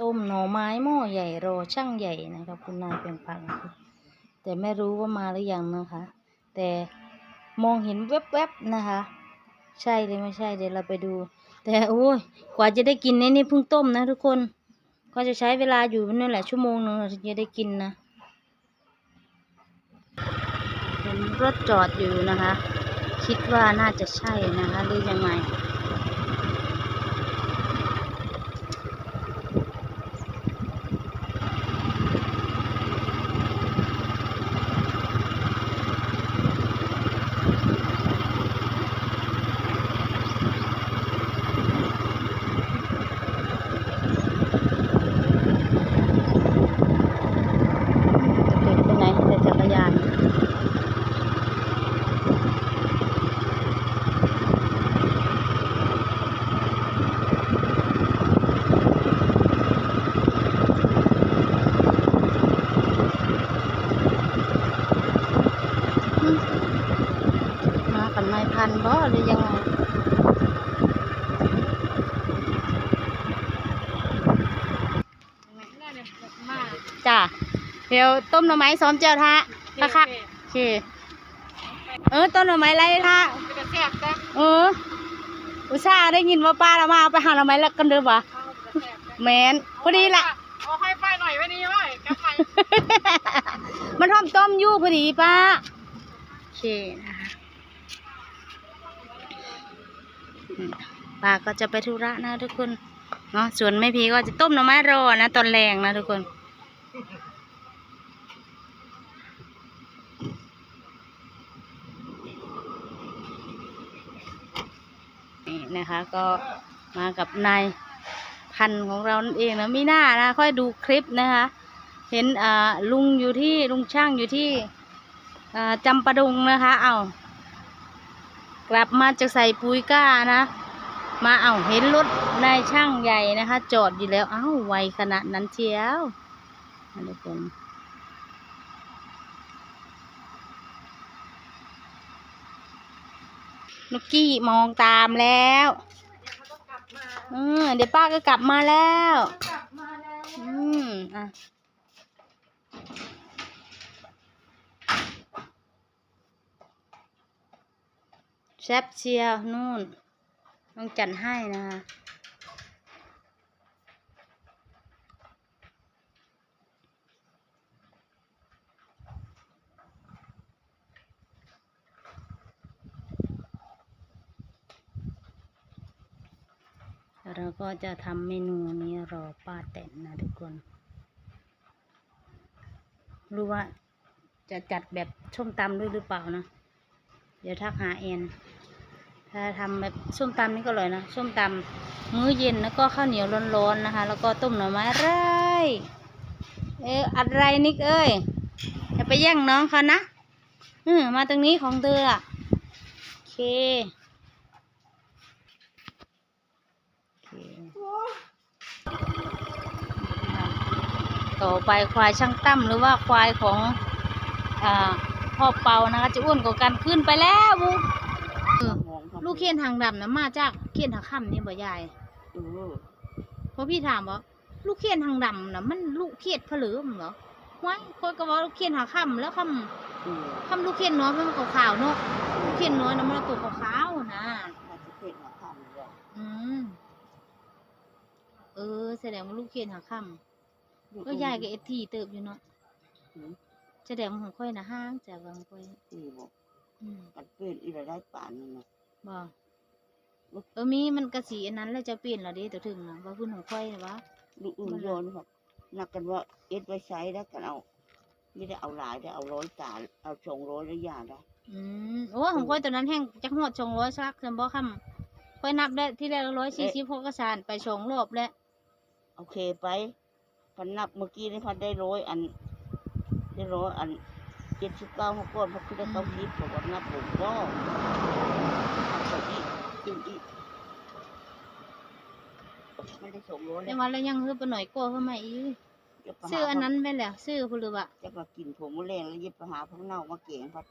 ต้มหน่อไม้หม้อใหญ่รอช่างใหญ่นะครับ คุณนายเป็นพังแต่ไม่รู้ว่ามาหรือยังนะคะ แต่มองเห็นแวบๆนะคะ ใช่เลยไม่ใช่เดี๋ยวเราไปดู แต่โอ้ยกว่าจะได้กินนี่นี่เพิ่งต้มนะทุกคน ก็จะใช้เวลาอยู่นั่นแหละชั่วโมงหนึงถึงจะได้กินนะเห็นรถจอดอยู่นะคะ คิดว่าน่าจะใช่นะคะหรือยังไง จะเก็บไปไหนแต่จักรยาน มากันไม่พันบ่หรือยังไง จ้ะเดี๋ยวต้มหน่อไม้ซ้อมเจียวทะค่ะค่ะโอเคเออต้มหน่อไม้ไรทะเอออุตส่าห์ได้ยินว่าป้าเรามาเอาไปหาหน่อไม้แล้วกันเด้อวะแมนพอดีละเอาให้ไปหน่อยไว้นี่ไว้กลับไปมันทอมต้มอยู่พอดีป้าโอเคนะคะอืม ป้าก็จะไปธุระนะทุกคนเนาะส่วนแม่พีก็จะต้มหน่อไม้รอนะตอนแรงนะทุกคนนี่นะคะก็มากับนายพันของเรานั่นเองนะไม่น่านะค่อยดูคลิปนะคะ เห็นอ่าลุงอยู่ที่ลุงช่างอยู่ที่จำปาดุงนะคะ เอา กลับมาจากใส่ปุ๋ยก้านะ มาเอาเห็นรถนายช่างใหญ่นะคะ จอดอยู่แล้ว เอ้าไวขนาดนั้นเชียวนะทุกคนนุกกี้มองตามแล้ว เออเดี๋ยวป้าก็กลับมาแล้ว อืมอะ แซบเชียวนู่นต้องจัดให้นะคะเราก็จะทำเมนูนี้รอป้าแตนนะทุกคน รู้ว่าจะจัดแบบส้มตำด้วยหรือเปล่านะ เดี๋ยวทักหาเอ็น ถ้าทำแบบส้มตำนี่ก็อร่อยนะส้มตำมื้อเย็นแล้วก็ข้าวเหนียวร้อนๆนะคะ แล้วก็ต้มหน่อไม้ไรเอ๊ะอะไรนิกเอ้ยอย่าไปแย่งน้องเขานะอืมมาตรงนี้ของเธออะโอเคต่อไปควายช่างตั้มหรือว่าควายของอพ่อเปานะคะจะอ้วนกว่ากันขึ้นไปแล้วบุเออ ลูกเขียนทางดำนะมาจากเขียนทางค่ำนี่บ่ยายเออเพราะพี่ถามว่าลูกเขียนทางดำนะมันลูกเขียดผลือมเหรอว้ายคนก็ว่าลูกเขียนทางค่ำแล้วค่เออำค่ำลูกเขียนน้อยมันขาวๆเนาะลูกเขียนน้อยนะมันตัวขาวๆนะเราจะเป็นหัวคำเลยอืมเออ แสดงว่าลูกเขียนทางค่ำก็ยายกับเอทีเติบอยู่เนาะแสดงว่าของค่อยนะห้างจากบางค่อยสี่บอกอืมกันเป็นอีระได้ป่านนั่นนะ บ่เออมีมันกระสีอันนั้นแล้วจะเปลี่ยนเหรอเดิตัวถึงนะว่าพื้นของค่อยนะวะลูกอื่นโยนครับนักกันว่าเอ็ดไว้ใช้แล้วกันเอาไม่ได้เอาหลายได้เอาร้อยตาเอาสองร้อยแล้วยาได้อืมโอ้ของค่อยตัวนั้นแห้งจักหอดชงร้อยซักเซมบ่คำค่อยนับได้ที่แรกร้อยสี่สิบหกกระสานไปสองรอบแล้วโอเคไปพันนับเมื่อกี้นี่พันได้ร้อยอัน ได้ร้อยอันเจ็ดสิบเก้าหกก้อนพันคือได้เก้าสิบผมว่านับผมก็เอาอีกอีกอีก ไม่ได้สองร้อยแต่ว่าแล้วยังเฮือไปหน่อยก็เข้ามาอีกซื้ออันนั้นไปแล้วซื้อคุณหรือวะจะมากินผมมะเร็งแล้วยิบไปหาพักเน่ามาเก่งพัด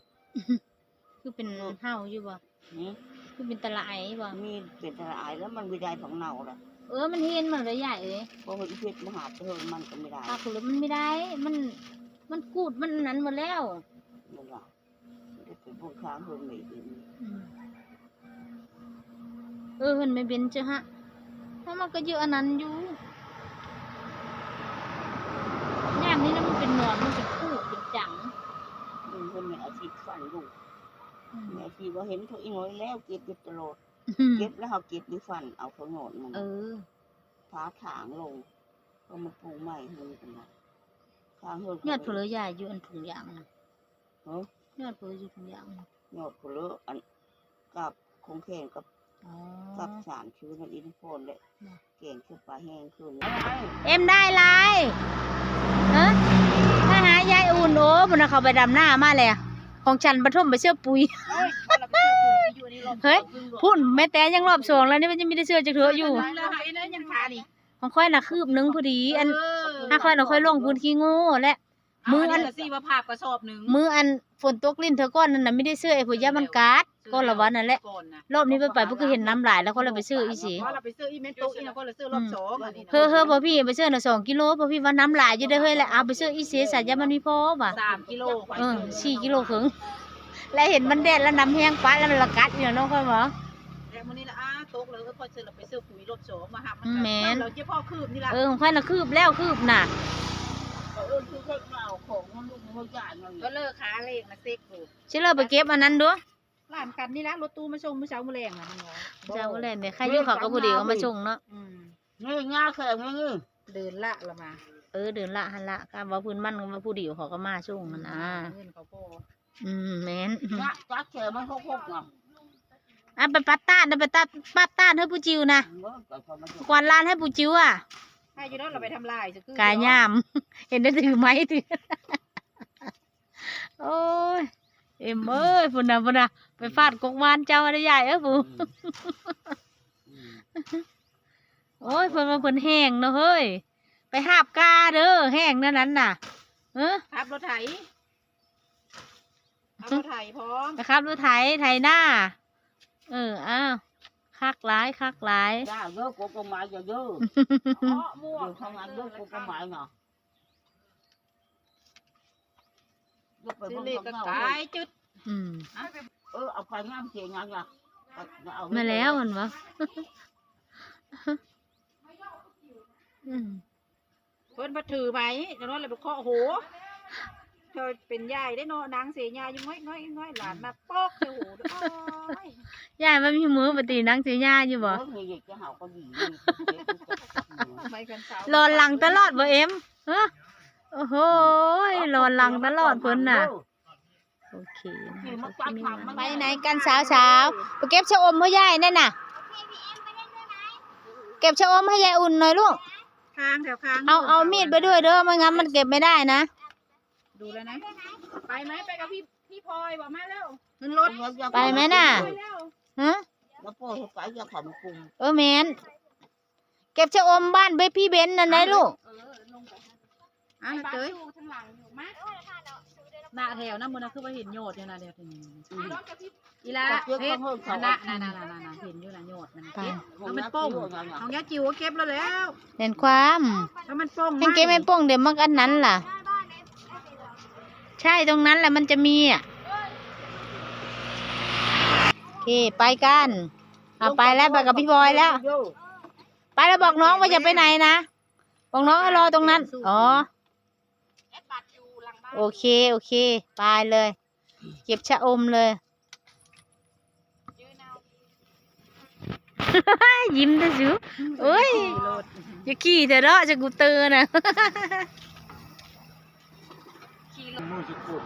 คือเป็นเห่าอยู่บ่นี่คือเป็นตะไลบ่มีเป็นตะไอายแล้วมันไม่ได้ผักเน่าละอเออมันเห็นมันเลยใหญ่เลยเพราะว่าอีเพชรมหาเธอมันก็ไม่ได้ปากหรือมันไม่ได้ มันมันกูดมันนั้นหมดแล้วนั่นล่ะไม่ได้เป็นพวกค้างเพิ่นไม่ดีอืมเออเห็นไม่เป็นเจ้าฮะ เพราะมันก็เยอะอันนั้นอยู่ย่างนี้นะมันเป็นหนอนมันเป็นคู่เป็นจังอืมเพิ่นไม่อาชีพฟันลูกอืมแม่ชีว่าเห็นเขาอีน้อยแล้วเก็บอยู่ตลอดอืมเก็บแล้วเขาเก็บด้วยฟันเอาเขาโหนดมัน เออ ฟ้าถางลงก็มาปลูกใหม่มันกันนะข้างเฮือกยอดผลใหญ่อยู่อันถุงยางนะเนาะยอดผลอยู่ถุงยางนะยอดผลอันกับคงแข่งกับ อ๋อกับสารชื้นอินทนเลยน่ะเก่งขึ้นปลาแห้งขึ้นเอ็มได้ไรฮะถ้าหายายอุ่นโอ้บุญนะเขาไปดำหน้ามาเลยของฉันปฐมไปเชื่อปุ๋ยเฮ้ยพุ่นแม่แต่ยังรอบสองแล้วนี่มันยังไม่ได้เชื่อจะเถอะอยู่ของค่อยน่ะคืบหนึงพอดี อันถ้าค่อยน่ะค่อยลงพื้นที่โง่และ มืออันสี่ว่าภาพกระสอบหนึ่งมืออันฝนตกลิ้นเธอก้อนนั่นน่ะไม่ได้เสื้อไอ้ผู้ยามันกัดก็ละวันนั่นแหละก่อนนะรอบนี้ไปไปเพิ่งก็เห็นน้ำลายแล้วก็เลยไปซื้ออีสิเพราะเราไปซื้ออีเมนโตอีนะก็เลยซื้อรอบสองอันนี้นะเฮ้อเฮ้อพอพี่ไปซื้อน่ะสองกิโลพอพี่ว่าน้ำลายอยู่ได้อเฮ้ยแล้วเอาไปซื้ออีเสียสายยามันมีพอว่ะสามกิโลเออสี่กิโลครึ่งแล้วเห็นมันแดดแล้วน้ำแห้งปะแล้วมันละกัดอยู่เนาะค่อยบอก แล้วมื้อนี้ละอ้าตกเลยก็พอซื้อเราไปซื้อปุ๋ยรอบสองมาหับอืมแม่น เราเจ้าพ่อคืบนี่ล่ะเออของค่อยน่ะคืบแล้วคืบน่ะ เออคือเขาเอาของมันลูกมันใหญ่เงินก็เลิกขาเลขนะเซ็กอยู่ชิเลอไปเก็บอันนั้นดูร้านกันนี่ละรถตู้มาส่งเมื่อเช้ามื้อแรงน่ะมันบอกเจ้าก็เลยเนี่ยใครอยู่เขาก็บ่ดีก็มาส่งเนาะอืมนี่ง่าแข็งนี่เดินละละมาเออเดินละหันละก็ว่าพื้นมันก็ว่าผู้ดีเขาก็มาส่งมันอะเงินเขาพ่ออืมแม่นง่าจักแข็งมันเขาคกเนาะอะไปปัดต้านนะไปตัดปัดต้านให้ผู้จิวนะเมื่อก่อนเขามาดูกวาดลานให้ผู้จิวอะ ให้อยู่เนาะเราไปทำลายซะคือกายย่าม เห็นได้ถือไม้ถือโอ้ยเอ็มเอ้ยพุ่นน่ะพุ่นน่ะไปฟาดกกวานเจ้าอะไรใหญ่เอ้อผู้อืมโอ้ยเพิ่นมาเพิ่นแห้งเนาะเฮ้ย ไปหาบกาเด้อแห้งนั่นนั้นน่ะเออขับรถไถขับรถไถพร้อมไปครับรถไถไถหน้า เอออ้าว คักหลายคักหลายย่าเยอะกว่าไม้จะเยอะเพาะมั่วอยู่ข้างในเยอะกว่าไม้เนาะยกไปซื้บอนเลขก็ข้างขายจุดอืมเออเอาไปงามเสียงานละเอามาแล้วมันวะอืมเพิ่นมาถือไหมเดี๋ยวเนาะเลยไปเคาะโหเธอเป็นยายได้เนาะนางเสียยายยังง่อยง่อยง่อยหลานมาปอกเสียโหโอ้ ยายมันมีมือปฏินังสีหญ้าอยู่บ่ห่าก็ดีนี่ไม่กันเสารอนหลังตลอดบ่เอ็มฮะโอ้โหรอนหลังตลอดเพิ่นน่ะโอเคไปไหนกันสาวสาวๆไปเก็บชะอมให้ยายนั่นน่ะ เก็บชะอมให้ยายอุ่นหน่อยลูกคางแถวคางเอาเอามีดไปด้วยเด้อไม่งั้นมันเก็บไม่ได้นะ ดูแล้วนะ ไปไหมไปกับพี่พี่พลอยบอกมาแล้วขึ้นรถไปไหมน่ะ ฮะแล้วพ่อเขาไปจะขำกลุ่มเออแมนเก็บชะอมบ้านไปพี่เบนนั่นไหนลูกอะเจ้ยหน้าแถวนะมันนะคือว่าเห็นโยดอยู่นะเดี๋ยวทีนี้อีละเพชรน่ะน่ะน่ะน่ะน่ะน่ะเห็นอยู่นะโยดมันไปเก็บแล้วมันโป้งของยาจิ๋วเก็บแล้วแล้วเห็นความแล้วมันโป้งเห็นเก็บไม่โป้งเดี๋ยวมันอันนั้นล่ะ ใช่ตรงนั้นแหละมันจะมีอะโอ เค ไปกันเอาไปแล้วไปกับพี่บอยแล้ว ไปแล้วบอกน้องว่าจะไปไหนนะ บอกน้องให้รอตรงนั้น อ๋อ โอเค โอเค ไปเลย เก็บชะอมเลย ยิ้มได้สิวเอ้ยอย่าขี่เถอะเนาะจะกูเตือนนะมือสิกุ่น